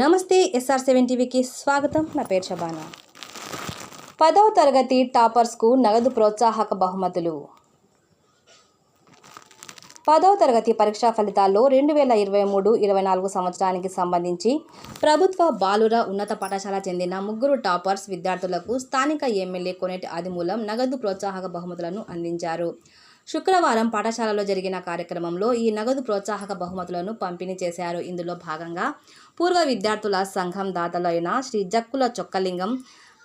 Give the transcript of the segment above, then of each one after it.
నమస్తే SR seven టీవీకి స్వాగతం. నా పేరు షబానా. పదవ తరగతి టాపర్స్కు నగదు ప్రోత్సాహక బహుమతులు. పదవ తరగతి పరీక్షా ఫలితాల్లో రెండు వేల ఇరవై మూడు ఇరవై నాలుగు సంవత్సరానికి సంబంధించి ప్రభుత్వ బాలుర ఉన్నత పాఠశాల చెందిన ముగ్గురు టాపర్స్ విద్యార్థులకు స్థానిక ఎమ్మెల్యే కొనేటి ఆదిమూలం నగదు ప్రోత్సాహక బహుమతులను అందించారు. శుక్రవారం పాఠశాలలో జరిగిన కార్యక్రమంలో ఈ నగదు ప్రోత్సాహక బహుమతులను పంపిణీ చేశారు. ఇందులో భాగంగా పూర్వ విద్యార్థుల సంఘం దాతలైన శ్రీ జక్కుల చొక్కలింగం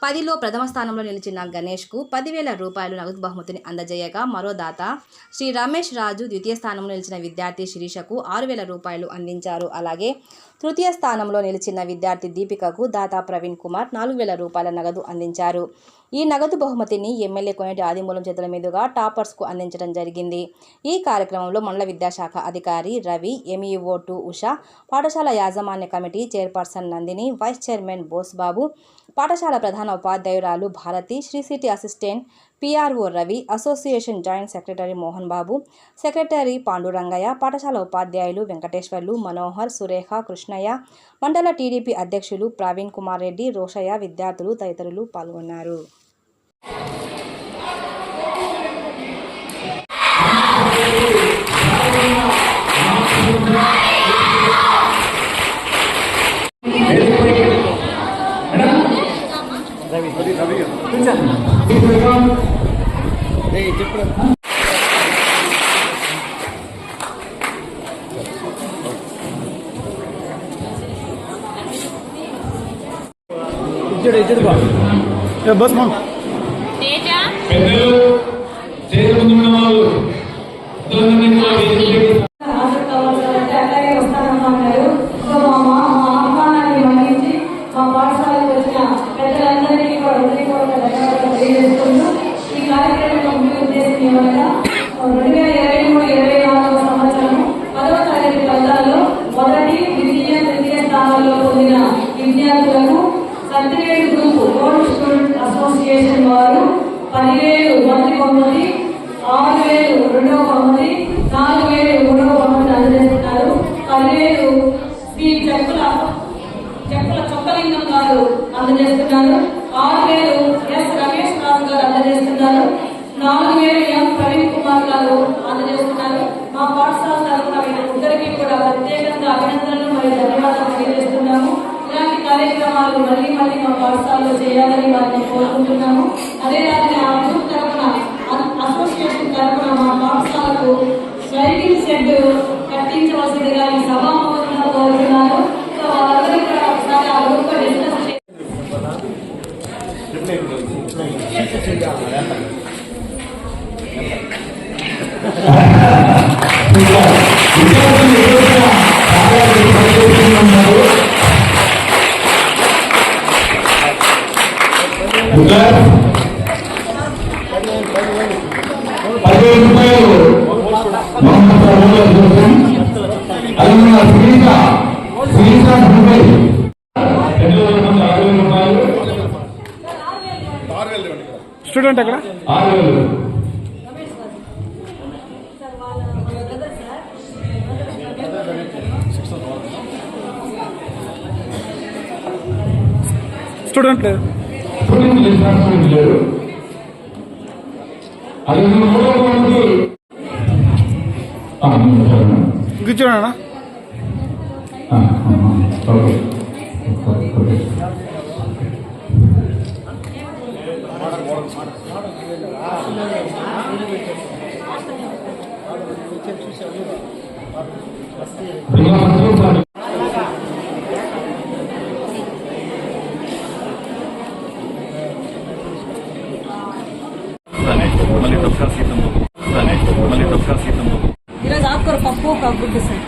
పదిలో ప్రథమ స్థానంలో నిలిచిన గణేష్కు పదివేల రూపాయలు నగదు బహుమతిని అందజేయగా మరో దాత శ్రీ రమేష్ రాజు ద్వితీయ స్థానంలో నిలిచిన విద్యార్థి శిరీషకు ఆరు వేల రూపాయలు అందించారు. అలాగే తృతీయ స్థానంలో నిలిచిన విద్యార్థి దీపికకు దాతా ప్రవీణ్ కుమార్ నాలుగు వేల రూపాయల నగదు అందించారు. ఈ నగదు బహుమతిని ఎమ్మెల్యే కొనేటి ఆదిమూలం చేతుల మీదుగా టాపర్స్కు అందించడం జరిగింది. ఈ కార్యక్రమంలో మండల విద్యాశాఖ అధికారి రవి ఎంఈఓ టు ఉష పాఠశాల యాజమాన్య committee chairperson Nandini vice chairman Bosebabu పాఠశాల ప్రధాన ఉపాధ్యాయురాలు Bharathi Sri city assistant PRO Ravi association joint secretary Mohan Babu secretary Pandurangaiah పాఠశాల ఉపాధ్యాయులు వెంకటేశ్వర్లు మనోహర్ సురేఖ కృష్ణయ్య మండల టీడీపీ అధ్యక్షులు ప్రవీణ్ కుమార్ రెడ్డి రోషయ్య విద్యార్థులు తదితరులు పాల్గొన్నారు. ఏ బస్ మా పెద్దలు చేతి ముందు ఉన్న వాళ్ళు పొందిన విద్యార్థులకు certificate group old student association వారు పదివేలు మొదటి బహుమతి ఆరు వేలు రెండవ బహుమతి నాలుగు వేలు మూడవ బహుమతి అందజేస్తున్నారు. పదివేలు మీ చెప్పుల చెప్పుల చొక్కలింగం గారు అందజేస్తున్నారు. ఆరు వేలు ఎస్ రమేష్ రాజు గారు అందజేస్తున్నారు. నాలుగు వేలు ఎం ప్రవీణ్ కుమార్ గారు అందజేస్తున్నారు. కార్యక్రమాలు మళ్ళీ మళ్ళీ మా పాఠశాలలో చేయాలని వారిని కోరుకుంటున్నాము. అదే రాత్రి ఆ గ్రూప్ తరఫున అసోసియేషన్ తరఫున మా పాఠశాలకు స్లైడింగ్ షెడ్ కట్టించవలసిందిగా ఈ సభాముఖంగా కోరుతున్నాను. సో వాళ్ళందరూ కూడా ఒకసారి ఆ గ్రూప్ డిస్కస్ చేసి పదివేల రూపాయలు మహమ్మద్ సర్వర్ కోసం రూపాయలు స్టూడెంట్ అక్కడ ఆరు వేలు స్టూడెంట్ లేదు. మూడవ మంది ఆ, సరే. కూర్చోనా ఓకే ఓకే పప్పు ఒక గుడ్డు సార్